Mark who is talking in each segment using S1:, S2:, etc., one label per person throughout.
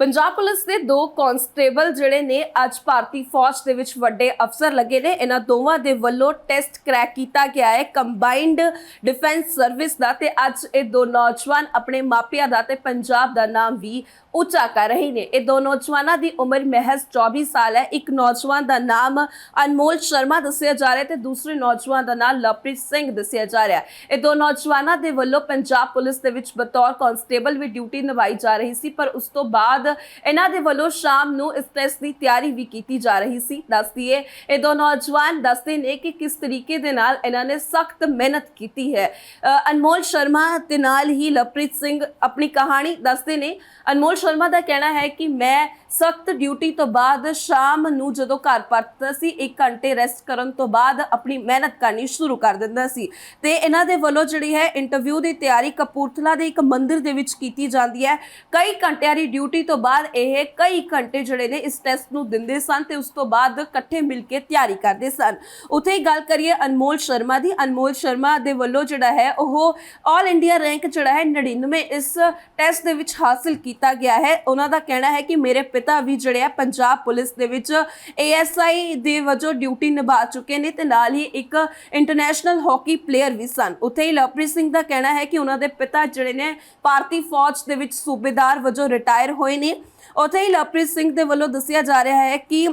S1: Punjab police ਦੇ ਦੋ constable ਜਿਹੜੇ ਨੇ ਅੱਜ ਭਾਰਤੀ ਫੌਜ ਦੇ ਵਿੱਚ ਵੱਡੇ ਅਫਸਰ ਲੱਗੇ ਨੇ। ਇਹਨਾਂ ਦੋਵਾਂ ਦੇ ਵੱਲੋਂ ਟੈਸਟ ਕ੍ਰੈਕ ਕੀਤਾ ਗਿਆ ਹੈ, ਕੰਬਾਈਨਡ ਡਿਫੈਂਸ ਸਰਵਿਸ ਦਾ ਤੇ ਅੱਜ ਇਹ ਦੋ ਨੌਜਵਾਨ ਆਪਣੇ ਮਾਪਿਆਂ ਦਾ ਤੇ ਪੰਜਾਬ ਦਾ ਨਾਮ ਵੀ ਉੱਚਾ ਕਰ ਰਹੇ ਨੇ। ਇਹ ਦੋ ਨੌਜਵਾਨਾਂ ਦੀ ਉਮਰ ਮਹਿਜ਼ 24 ਸਾਲ ਹੈ। ਇੱਕ ਨੌਜਵਾਨ ਦਾ ਨਾਮ ਅਨਮੋਲ ਸ਼ਰਮਾ ਦੱਸਿਆ ਜਾ ਰਿਹਾ ਹੈ ਤੇ ਦੂਸਰੇ ਨੌਜਵਾਨ ਦਾ ਨਾਮ ਲਵਪ੍ਰੀਤ ਸਿੰਘ ਦੱਸਿਆ ਜਾ ਰਿਹਾ ਇਹ ਦੋ ਨੌਜਵਾਨਾਂ ਦੇ ਵੱਲੋਂ ਪੰਜਾਬ ਪੁਲਿਸ ਦੇ ਵਿੱਚ ਬਤੌਰ ਕਾਂਸਟੇਬਲ ਵੀ ਡਿਊਟੀ ਨਿਭਾਈ ਜਾ ਰਹੀ ਸੀ, ਪਰ ਉਸ ਤੋਂ ਬਾਅਦ ਇਹਨਾਂ ਦੇ ਵੱਲੋਂ ਸ਼ਾਮ ਨੂੰ ਇਸ ਟੈਸਟ ਦੀ ਤਿਆਰੀ ਵੀ ਕੀਤੀ ਜਾ ਰਹੀ ਸੀ। ਦੱਸਦੀਏ, ਇਹ ਦੋ ਨੌਜਵਾਨ ਦੱਸਦੇ ਨੇ ਕਿ ਕਿਸ ਤਰੀਕੇ ਦੇ ਨਾਲ ਇਹਨਾਂ ਨੇ ਸਖਤ ਮਿਹਨਤ ਕੀਤੀ ਹੈ। ਅਨਮੋਲ ਸ਼ਰਮਾ ਦੇ ਨਾਲ ਹੀ ਲਵਪ੍ਰੀਤ ਸਿੰਘ ਆਪਣੀ ਕਹਾਣੀ ਦੱਸਦੇ ਨੇ। ਅਨਮੋਲ ਸ਼ਰਮਾ ਦਾ ਕਹਿਣਾ ਹੈ ਕਿ ਮੈਂ ਸਖਤ ਡਿਊਟੀ ਤੋਂ ਬਾਅਦ ਸ਼ਾਮ ਨੂੰ ਜਦੋਂ ਘਰ ਪਰਤਦਾ ਸੀ 1 ਘੰਟੇ ਰੈਸਟ ਕਰਨ ਤੋਂ ਬਾਅਦ ਆਪਣੀ ਮਿਹਨਤ ਕਰਨੀ ਸ਼ੁਰੂ ਕਰ ਦਿੰਦਾ ਸੀ। ਤੇ ਇਹਨਾਂ ਦੇ ਵੱਲੋਂ ਜਿਹੜੀ ਹੈ ਇੰਟਰਵਿਊ ਦੀ ਤਿਆਰੀ ਕਪੂਰਥਲਾ ਦੇ ਇੱਕ ਮੰਦਿਰ ਦੇ ਵਿੱਚ ਕੀਤੀ ਜਾਂਦੀ ਹੈ। ਕਈ ਘੰਟਿਆਂ ਦੀ ਡਿਊਟੀ ਤੋਂ ਬਾਅਦ ਇਹ ਕਈ ਘੰਟੇ ਜਿਹੜੇ ਨੇ ਇਸ ਟੈਸਟ ਨੂੰ ਦਿੰਦੇ ਸਨ ਤੇ ਉਸ ਤੋਂ ਬਾਅਦ ਇਕੱਠੇ ਮਿਲ ਕੇ ਤਿਆਰੀ ਕਰਦੇ ਸਨ। ਉੱਥੇ ਹੀ ਗੱਲ ਕਰੀਏ ਅਨਮੋਲ ਸ਼ਰਮਾ ਦੀ। ਅਨਮੋਲ ਸ਼ਰਮਾ ਦੇ ਵੱਲੋਂ ਜਿਹੜਾ ਹੈ ਉਹ ਆਲ ਇੰਡੀਆ ਰੈਂਕ ਜਿਹੜਾ ਹੈ 99 ਇਸ ਟੈਸਟ ਦੇ ਵਿੱਚ ਹਾਸਲ ਕੀਤਾ ਗਿਆ ਹੈ। ਉਹਨਾਂ ਦਾ ਕਹਿਣਾ ਹੈ ਕਿ ਮੇਰੇ ਪਿਤਾ ਵੀ ਜਿਹੜੇ ਆ ਪੰਜਾਬ ਪੁਲਿਸ ਦੇ ਵਿੱਚ ਏਐਸਆਈ ਦੇ ਵਜੋਂ ਡਿਊਟੀ ਨਿਭਾ ਚੁੱਕੇ ਨੇ ਤੇ ਨਾਲ ਹੀ ਇੱਕ ਇੰਟਰਨੈਸ਼ਨਲ ਹਾਕੀ ਪਲੇਅਰ ਵੀ ਸਨ। ਉੱਥੇ ਹੀ ਲਵਪ੍ਰੀਤ ਸਿੰਘ ਦਾ ਕਹਿਣਾ ਹੈ ਕਿ ਉਹਨਾਂ ਦੇ ਪਿਤਾ ਜਿਹੜੇ ਨੇ ਭਾਰਤੀ ਫੌਜ ਦੇ ਵਿੱਚ ਸੂਬੇਦਾਰ ਵਜੋਂ ਰਿਟਾਇਰ ਹੋਏ ਨੇ। ਉੱਥੇ ਹੀ ਲਵਪ੍ਰੀਤ ਸਿੰਘ ਦੇ ਵੱਲੋਂ ਦੱਸਿਆ ਜਾ ਰਿਹਾ ਹੈ ਕਿ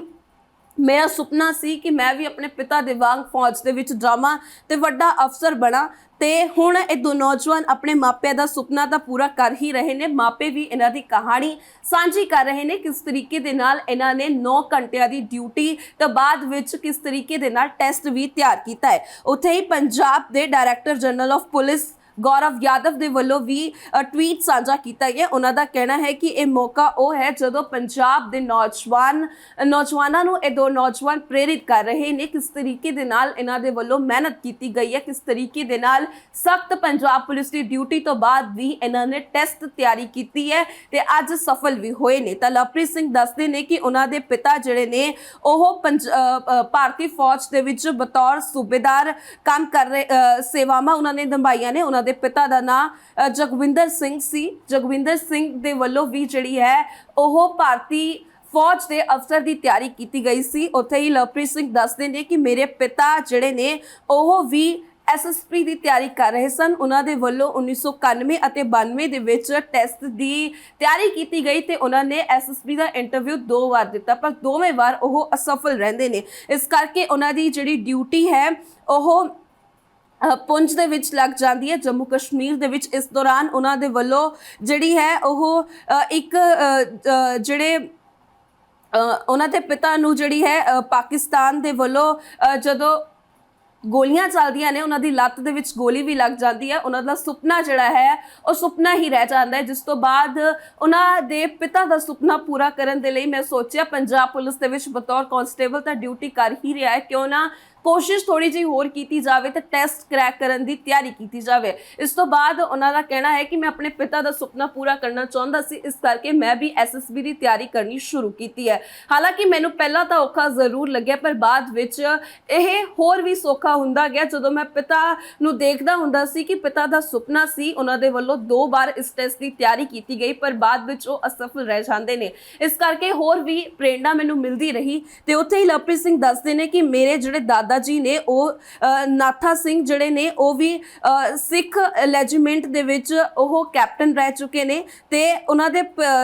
S1: ਮੇਰਾ ਸੁਪਨਾ ਸੀ ਕਿ ਮੈਂ ਵੀ ਆਪਣੇ ਪਿਤਾ ਦੇ ਵਾਂਗ ਫੌਜ ਦੇ ਵਿੱਚ ਜਾਵਾਂ ਤੇ ਵੱਡਾ ਅਫਸਰ ਬਣਾ। ਤੇ ਹੁਣ ਇਹ ਦੋ ਨੌਜਵਾਨ ਆਪਣੇ ਮਾਪਿਆਂ ਦਾ ਸੁਪਨਾ ਤਾਂ ਪੂਰਾ ਕਰ ਹੀ ਰਹੇ ਨੇ। ਮਾਪੇ ਵੀ ਇਹਨਾਂ ਦੀ ਕਹਾਣੀ ਸਾਂਝੀ ਕਰ ਰਹੇ ਨੇ ਕਿਸ ਤਰੀਕੇ ਦੇ ਨਾਲ ਇਹਨਾਂ ਨੇ 9 ਘੰਟਿਆਂ ਦੀ ਡਿਊਟੀ ਤੇ ਬਾਅਦ ਵਿੱਚ ਕਿਸ ਤਰੀਕੇ ਦੇ ਨਾਲ ਟੈਸਟ ਵੀ ਤਿਆਰ ਕੀਤਾ ਹੈ। ਉੱਥੇ ਹੀ ਪੰਜਾਬ ਦੇ director general of police Gaurav Yadav ਦੇ ਵੱਲੋਂ ਵੀ ਟਵੀਟ ਸਾਂਝਾ ਕੀਤਾ ਗਿਆ। ਉਹਨਾਂ ਦਾ ਕਹਿਣਾ ਹੈ ਕਿ ਇਹ ਮੌਕਾ ਉਹ ਹੈ ਜਦੋਂ ਪੰਜਾਬ ਦੇ ਨੌਜਵਾਨ, ਨੌਜਵਾਨਾਂ ਨੂੰ ਇਹ ਦੋ ਨੌਜਵਾਨ ਪ੍ਰੇਰਿਤ ਕਰ ਰਹੇ ਨੇ। ਕਿਸ ਤਰੀਕੇ ਦੇ ਨਾਲ ਇਹਨਾਂ ਦੇ ਵੱਲੋਂ ਮਿਹਨਤ ਕੀਤੀ ਗਈ ਹੈ, ਕਿਸ ਤਰੀਕੇ ਦੇ ਨਾਲ ਸਖਤ ਪੰਜਾਬ ਪੁਲਿਸ ਦੀ ਡਿਊਟੀ ਤੋਂ ਬਾਅਦ ਵੀ ਇਹਨਾਂ ਨੇ ਟੈਸਟ ਤਿਆਰੀ ਕੀਤੀ ਹੈ ਤੇ ਅੱਜ ਸਫਲ ਵੀ ਹੋਏ ਨੇ। ਤਾਂ ਲਵਪ੍ਰੀਤ ਸਿੰਘ ਦੱਸਦੇ ਨੇ ਕਿ ਉਹਨਾਂ ਦੇ ਪਿਤਾ ਜਿਹੜੇ ਨੇ, ਉਹ ਪੰਜ- ਭਾਰਤੀ ਫੌਜ ਦੇ ਵਿੱਚ ਬਤੌਰ ਸੂਬੇਦਾਰ ਕੰਮ ਕਰ ਰਹੇ ਸੇਵਾਵਾਂ ਉਹਨਾਂ ਨੇ ਨਿਭਾਈਆਂ ਨੇ। ਉਹਨਾਂ ਦੇ ਪਿਤਾ ਦਾ ਨਾਂ ਜਗਵਿੰਦਰ ਸਿੰਘ ਸੀ। ਜਗਵਿੰਦਰ ਸਿੰਘ ਦੇ ਵੱਲੋਂ ਵੀ ਜਿਹੜੀ ਹੈ, ਉਹ ਭਾਰਤੀ ਫੌਜ ਦੇ ਅਫਸਰ ਦੀ ਤਿਆਰੀ ਕੀਤੀ ਗਈ ਸੀ। ਉੱਥੇ ਹੀ ਲਵਪ੍ਰੀਤ ਸਿੰਘ ਦੱਸਦੇ ਨੇ ਕਿ ਮੇਰੇ ਪਿਤਾ ਜਿਹੜੇ ਨੇ, ਉਹ ਵੀ ਐਸਐਸਪੀ ਦੀ ਤਿਆਰੀ ਕਰ ਰਹੇ ਸਨ। ਉਹਨਾਂ ਦੇ ਵੱਲੋਂ 1991 ਅਤੇ 92 ਦੇ ਵਿੱਚ ਟੈਸਟ ਦੀ ਤਿਆਰੀ ਕੀਤੀ ਗਈ ਤੇ ਉਹਨਾਂ ਨੇ ਐਸਐਸਪੀ ਦਾ ਇੰਟਰਵਿਊ ਦੋ ਵਾਰ ਦਿੱਤਾ, ਪਰ ਦੋਵੇਂ ਵਾਰ ਉਹ ਅਸਫਲ ਰਹਿੰਦੇ ਨੇ। ਇਸ ਕਰਕੇ ਉਹਨਾਂ ਦੀ ਜਿਹੜੀ ਡਿਊਟੀ ਹੈ, ਉਹ ਪੁੰਜ ਦੇ ਵਿੱਚ ਲੱਗ ਜਾਂਦੀ ਹੈ, ਜੰਮੂ ਕਸ਼ਮੀਰ ਦੇ ਵਿੱਚ। ਇਸ ਦੌਰਾਨ ਉਹਨਾਂ ਦੇ ਵੱਲੋਂ ਜਿਹੜੀ ਹੈ, ਉਹ ਇੱਕ ਜਿਹੜੇ ਉਹਨਾਂ ਦੇ ਪਿਤਾ ਨੂੰ ਜਿਹੜੀ ਹੈ ਪਾਕਿਸਤਾਨ ਦੇ ਵੱਲੋਂ ਜਦੋਂ ਗੋਲੀਆਂ ਚੱਲਦੀਆਂ ਨੇ, ਉਹਨਾਂ ਦੀ ਲੱਤ ਦੇ ਵਿੱਚ ਗੋਲੀ ਵੀ ਲੱਗ ਜਾਂਦੀ ਹੈ। ਉਹਨਾਂ ਦਾ ਸੁਪਨਾ ਜਿਹੜਾ ਹੈ, ਉਹ ਸੁਪਨਾ ਹੀ ਰਹਿ ਜਾਂਦਾ ਹੈ, ਜਿਸ ਤੋਂ ਬਾਅਦ ਉਹਨਾਂ ਦੇ ਪਿਤਾ ਦਾ ਸੁਪਨਾ ਪੂਰਾ ਕਰਨ ਦੇ ਲਈ ਮੈਂ ਸੋਚਿਆ, ਪੰਜਾਬ ਪੁਲਿਸ ਦੇ ਵਿੱਚ ਬਤੌਰ ਕਾਂਸਟੇਬਲ ਤਾਂ ਡਿਊਟੀ ਕਰ ਹੀ ਰਿਹਾ ਹੈ। ਕਿਉਂ ਨਾ ਕੋਸ਼ਿਸ਼ ਥੋੜੀ ਜਿਹੀ ਹੋਰ ਕੀਤੀ ਜਾਵੇ ਤੇ ਟੈਸਟ ਕਰੈਕ ਕਰਨ ਦੀ ਤਿਆਰੀ ਕੀਤੀ ਜਾਵੇ। ਇਸ ਤੋਂ ਬਾਅਦ ਉਹਨਾਂ ਦਾ ਕਹਿਣਾ ਹੈ ਕਿ ਮੈਂ ਆਪਣੇ ਪਿਤਾ ਦਾ ਸੁਪਨਾ ਪੂਰਾ ਕਰਨਾ ਚਾਹੁੰਦਾ ਸੀ, ਇਸ ਕਰਕੇ ਮੈਂ ਵੀ ਐਸਐਸਬੀ ਦੀ ਤਿਆਰੀ ਕਰਨੀ ਸ਼ੁਰੂ ਕੀਤੀ ਹੈ। ਹਾਲਾਂਕਿ ਮੈਨੂੰ ਪਹਿਲਾਂ ਤਾਂ ਔਖਾ ਜ਼ਰੂਰ ਲੱਗਿਆ, ਪਰ ਬਾਅਦ ਵਿੱਚ ਇਹ ਹੋਰ ਵੀ ਸੌਖਾ ਹੁੰਦਾ ਗਿਆ। ਜਦੋਂ ਮੈਂ ਪਿਤਾ ਨੂੰ ਦੇਖਦਾ ਹੁੰਦਾ ਸੀ ਕਿ ਪਿਤਾ ਦਾ ਸੁਪਨਾ ਸੀ, ਉਹਨਾਂ ਦੇ ਵੱਲੋਂ ਦੋ ਵਾਰ ਇਸ ਟੈਸਟ ਦੀ ਤਿਆਰੀ ਕੀਤੀ ਗਈ, ਪਰ ਬਾਅਦ ਵਿੱਚ ਉਹ ਅਸਫਲ ਰਹਿ ਜਾਂਦੇ ਨੇ। ਇਸ ਕਰਕੇ ਹੋਰ ਵੀ ਪ੍ਰੇਰਣਾ ਮੈਨੂੰ ਮਿਲਦੀ ਰਹੀ ਤੇ ਉੱਥੇ ਹੀ ਲਵਪ੍ਰੀਤ ਸਿੰਘ ਦੱਸਦੇ ਨੇ ਕਿ ਮੇਰੇ ਜਿਹੜੇ ਦਾਦਾ ਜੀ ਨੇ, ਉਹ ਨਾਥਾ ਸਿੰਘ ਜਿਹੜੇ ਨੇ, ਉਹ ਵੀ ਸਿੱਖ ਰੈਜੀਮੈਂਟ ਦੇ ਵਿੱਚ ਉਹ ਕੈਪਟਨ ਰਹਿ ਚੁੱਕੇ ਨੇ ਤੇ ਉਹਨਾਂ ਦੇ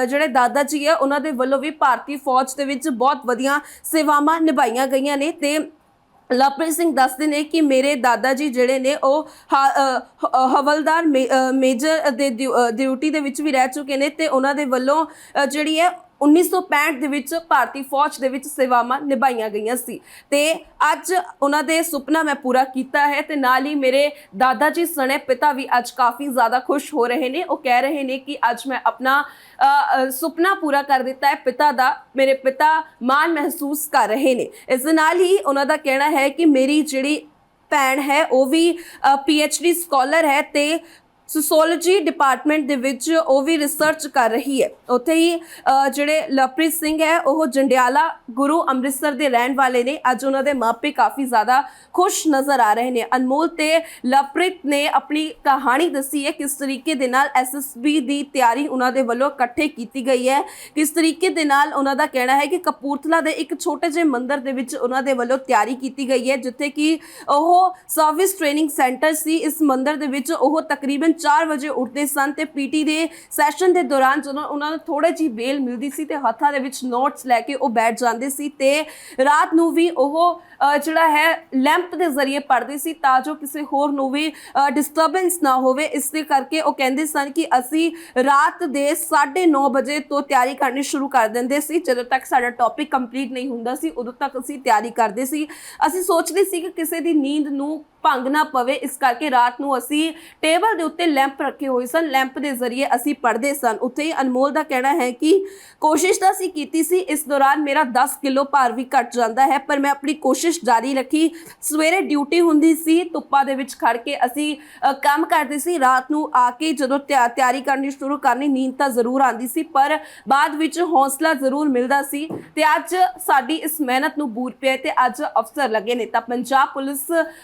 S1: ਜਿਹੜੇ ਦਾਦਾ ਜੀ ਆ, ਉਹਨਾਂ ਦੇ ਵੱਲੋਂ ਵੀ ਭਾਰਤੀ ਫੌਜ ਦੇ ਵਿੱਚ ਬਹੁਤ ਵਧੀਆ ਸੇਵਾਵਾਂ ਨਿਭਾਈਆਂ ਗਈਆਂ ਨੇ ਤੇ ਲਵਪ੍ਰੀਤ ਸਿੰਘ ਦੱਸਦੇ ਨੇ ਕਿ ਮੇਰੇ ਦਾਦਾ ਜੀ ਜਿਹੜੇ ਨੇ, ਉਹ ਹਵਲਦਾਰ ਮੇ- ਮੇਜਰ ਦੇ ਡਿਊ- ਡਿਊਟੀ ਦੇ ਵਿੱਚ ਵੀ ਰਹਿ ਚੁੱਕੇ ਨੇ ਤੇ ਉਹਨਾਂ ਦੇ ਵੱਲੋਂ ਜਿਹੜੀ ਹੈ 1965 ਦੇ ਵਿੱਚ ਭਾਰਤੀ ਫੌਜ ਦੇ ਵਿੱਚ ਸੇਵਾਵਾਂ ਨਿਭਾਈਆਂ ਗਈਆਂ ਸੀ। ਤੇ ਅੱਜ ਉਹਨਾਂ ਦੇ ਸੁਪਨਾ ਮੈਂ ਪੂਰਾ ਕੀਤਾ ਹੈ ਤੇ ਨਾਲ ਹੀ ਮੇਰੇ ਦਾਦਾ ਜੀ, ਸਣੇ ਪਿਤਾ ਵੀ ਅੱਜ ਕਾਫੀ ਜ਼ਿਆਦਾ ਖੁਸ਼ ਹੋ ਰਹੇ ਨੇ। ਉਹ ਕਹਿ ਰਹੇ ਨੇ ਕਿ ਅੱਜ ਮੈਂ ਆਪਣਾ ਸੁਪਨਾ ਪੂਰਾ ਕਰ ਦਿੱਤਾ ਹੈ, ਪਿਤਾ ਦਾ, ਮੇਰੇ ਪਿਤਾ ਮਾਣ ਮਹਿਸੂਸ ਕਰ ਰਹੇ ਨੇ। ਇਸ ਦੇ ਨਾਲ ਹੀ ਉਹਨਾਂ ਦਾ ਕਹਿਣਾ ਹੈ ਕਿ ਮੇਰੀ ਜਿਹੜੀ ਭੈਣ ਹੈ, ਉਹ ਵੀ ਪੀ ਐਚ ਡੀ ਸਕਾਲਰ ਹੈ ਤੇ ਸੋਸ਼ੋਲੋਜੀ ਡਿਪਾਰਟਮੈਂਟ ਦੇ ਵਿੱਚ ਉਹ ਵੀ ਰਿਸਰਚ ਕਰ ਰਹੀ ਹੈ। ਉੱਥੇ ਹੀ ਜਿਹੜੇ ਲਵਪ੍ਰੀਤ ਸਿੰਘ ਹੈ, ਉਹ ਜੰਡਿਆਲਾ ਗੁਰੂ ਅੰਮ੍ਰਿਤਸਰ ਦੇ ਰਹਿਣ ਵਾਲੇ ਨੇ। ਅੱਜ ਉਹਨਾਂ ਦੇ ਮਾਪੇ ਕਾਫੀ ਜ਼ਿਆਦਾ ਖੁਸ਼ ਨਜ਼ਰ ਆ ਰਹੇ ਨੇ। ਅਨਮੋਲ ਤੇ ਲਵਪ੍ਰੀਤ ਨੇ ਆਪਣੀ ਕਹਾਣੀ ਦੱਸੀ ਹੈ ਕਿਸ ਤਰੀਕੇ ਦੇ ਨਾਲ ਐਸਐਸਬੀ ਦੀ ਤਿਆਰੀ ਉਹਨਾਂ ਦੇ ਵੱਲੋਂ ਇਕੱਠੇ ਕੀਤੀ ਗਈ ਹੈ। ਕਿਸ ਤਰੀਕੇ ਦੇ ਨਾਲ ਉਹਨਾਂ ਦਾ ਕਹਿਣਾ ਹੈ ਕਿ ਕਪੂਰਥਲਾ ਦੇ ਇੱਕ ਛੋਟੇ ਜਿਹੇ ਮੰਦਿਰ ਦੇ ਵਿੱਚ ਉਹਨਾਂ ਦੇ ਵੱਲੋਂ ਤਿਆਰੀ ਕੀਤੀ ਗਈ ਹੈ, ਜਿੱਥੇ ਕਿ ਉਹ ਸਰਵਿਸ ਟ੍ਰੇਨਿੰਗ ਸੈਂਟਰ ਸੀ। ਇਸ ਮੰਦਿਰ ਦੇ ਵਿੱਚ ਉਹ ਤਕਰੀਬਨ 4 ਵਜੇ ਉੱਠਦੇ ਸਨ ਤੇ ਪੀਟੀ ਦੇ ਸੈਸ਼ਨ ਦੇ ਦੌਰਾਨ ਜਦੋਂ ਉਹਨਾਂ ਨੂੰ ਥੋੜੀ ਜਿਹੀ ਬੇਲ ਮਿਲਦੀ ਸੀ ਤੇ ਹੱਥਾਂ ਦੇ ਵਿੱਚ ਨੋਟਸ ਲੈ ਕੇ ਉਹ ਬੈਠ ਜਾਂਦੇ ਸੀ ਤੇ ਰਾਤ ਨੂੰ ਵੀ ਉਹ ਜਿਹੜਾ ਹੈ ਲੈਂਪ ਦੇ ਜ਼ਰੀਏ ਪੜ੍ਹਦੇ ਸੀ ਤਾਂ ਜੋ ਕਿਸੇ ਹੋਰ ਨੂੰ ਵੀ ਡਿਸਟਰਬੈਂਸ ਨਾ ਹੋਵੇ। ਇਸ ਦੇ ਕਰਕੇ ਉਹ ਕਹਿੰਦੇ ਸਨ ਕਿ ਅਸੀਂ ਰਾਤ ਦੇ 9:30 ਵਜੇ ਤੋਂ ਤਿਆਰੀ ਕਰਨੀ ਸ਼ੁਰੂ ਕਰ ਦਿੰਦੇ ਸੀ। ਜਦੋਂ ਤੱਕ ਸਾਡਾ ਟੌਪਿਕ ਕੰਪਲੀਟ ਨਹੀਂ ਹੁੰਦਾ ਸੀ, ਉਦੋਂ ਤੱਕ ਅਸੀਂ ਤਿਆਰੀ ਕਰਦੇ ਸੀ। ਅਸੀਂ ਸੋਚਦੇ ਸੀ ਕਿ ਕਿਸੇ ਦੀ ਨੀਂਦ ਨੂੰ ਭੰਗ ਨਾ ਪਵੇ। ਇਸ ਕਰਕੇ ਰਾਤ ਨੂੰ ਅਸੀਂ ਟੇਬਲ ਦੇ ਉੱਤੇ ਲੈਂਪ ਰੱਖੇ ਹੋਏ ਸਨ। ਲੈਂਪ ਦੇ ਜ਼ਰੀਏ ਅਸੀਂ ਪੜ੍ਹਦੇ ਸਨ। ਉੱਥੇ ਹੀ ਅਨਮੋਲ ਦਾ ਕਹਿਣਾ ਹੈ ਕਿ ਕੋਸ਼ਿਸ਼ ਤਾਂ ਅਸੀਂ ਕੀਤੀ ਸੀ, ਇਸ ਦੌਰਾਨ ਮੇਰਾ 10 ਕਿਲੋ ਭਾਰ ਵੀ ਘਟ ਜਾਂਦਾ ਹੈ, ਪਰ ਮੈਂ ਆਪਣੀ ਕੋਸ਼ਿਸ਼ ਜਾਰੀ ਰੱਖੀ। ਸਵੇਰੇ ਡਿਊਟੀ ਹੁੰਦੀ ਸੀ, ਧੁੱਪਾਂ ਦੇ ਵਿੱਚ ਖੜ ਕੇ ਅਸੀਂ ਕੰਮ ਕਰਦੇ ਸੀ। ਰਾਤ ਨੂੰ ਆ ਕੇ ਜਦੋਂ ਤਿਆ- ਤਿਆਰੀ ਕਰਨੀ ਸ਼ੁਰੂ ਕਰਨੀ, ਨੀਂਦ ਤਾਂ ਜ਼ਰੂਰ ਆਉਂਦੀ ਸੀ, ਪਰ ਬਾਅਦ ਵਿੱਚ ਹੌਸਲਾ ਜ਼ਰੂਰ ਮਿਲਦਾ ਸੀ ਤੇ ਅੱਜ ਸਾਡੀ ਇਸ ਮਿਹਨਤ ਨੂੰ ਬੂਰ ਪਿਆ ਤੇ ਅੱਜ ਅਫਸਰ ਲੱਗੇ ਨੇ। ਤਾਂ ਪੰਜਾਬ ਪੁਲਿਸ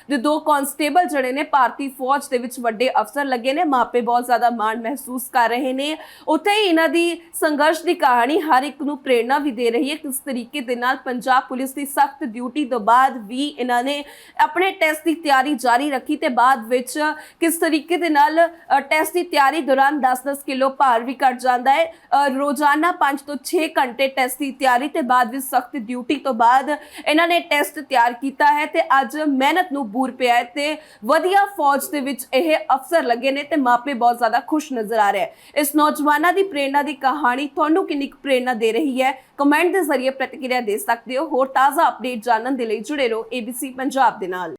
S1: ਦੇ ਦੋ ਕਾਂਸਟੇਬਲ ਜਿਹੜੇ ਨੇ, ਭਾਰਤੀ ਫੌਜ ਦੇ ਵਿੱਚ ਵੱਡੇ ਅਫਸਰ ਲੱਗੇ ਨੇ ਮਾਪੇ ਬਹੁਤ ਜ਼ਿਆਦਾ ਮਾਣ ਮਹਿਸੂਸ ਕਰ ਰਹੇ ਨੇ। ਉੱਥੇ ਹੀ ਇਹਨਾਂ ਦੀ ਸੰਘਰਸ਼ ਦੀ ਕਹਾਣੀ ਹਰ ਇੱਕ ਨੂੰ ਪ੍ਰੇਰਣਾ ਵੀ ਦੇ ਰਹੀ ਹੈ ਕਿਸ ਤਰੀਕੇ ਦੇ ਨਾਲ ਪੰਜਾਬ ਪੁਲਿਸ ਦੀ ਸਖਤ ਡਿਊਟੀ ਤੋਂ ਬਾਅਦ ਵੀ ਇਹਨਾਂ ਨੇ ਆਪਣੇ ਟੈਸਟ ਦੀ ਤਿਆਰੀ ਜਾਰੀ ਰੱਖੀ ਤੇ ਬਾਅਦ ਵਿੱਚ ਕਿਸ ਤਰੀਕੇ ਦੇ ਨਾਲ ਟੈਸਟ ਦੀ ਤਿਆਰੀ ਦੌਰਾਨ 10-10 ਕਿਲੋ ਭਾਰ ਵੀ ਘਟ ਜਾਂਦਾ ਹੈ। ਅ, ਰੋਜ਼ਾਨਾ 5 ਤੋਂ 6 ਘੰਟੇ ਟੈਸਟ ਦੀ ਤਿਆਰੀ ਤੇ ਬਾਅਦ ਵਿੱਚ ਸਖਤ ਡਿਊਟੀ ਤੋਂ ਬਾਅਦ ਇਹਨਾਂ ਨੇ ਟੈਸਟ ਤਿਆਰ ਕੀਤਾ ਹੈ ਤੇ ਅੱਜ ਮਿਹਨਤ ਨੂੰ ਬੂਰ ਪਿਆ ਤੇ ਵਧੀਆ ਫੌਜ ਦੇ ਵਿੱਚ ਇਹ ਅਫਸਰ ਲੱਗੇ ਨੇ ਤੇ ਮਾਪੇ ਬਹੁਤ ਜ਼ਿਆਦਾ ਖੁਸ਼ ਨਜ਼ਰ ਆ ਰਹੇ ਹੈ ਇਸ ਨੌਜਵਾਨਾਂ ਦੀ ਪ੍ਰੇਰਣਾ ਦੀ ਕਹਾਣੀ ਤੁਹਾਨੂੰ ਕਿੰਨੀ ਕੁ ਪ੍ਰੇਰਣਾ ਦੇ ਰਹੀ ਹੈ? ਕਮੈਂਟ ਦੇ ਜ਼ਰੀਏ ਪ੍ਰਤੀਕਿਰਿਆ ਦੇ ਸਕਦੇ ਹੋ। ਹੋਰ ਤਾਜ਼ਾ ਅਪਡੇਟ ਜਾਣਨ ਦੇ ਲਈ ਜੁੜੇ ਰਹੋ ABC ਪੰਜਾਬ ਦੇ ਨਾਲ।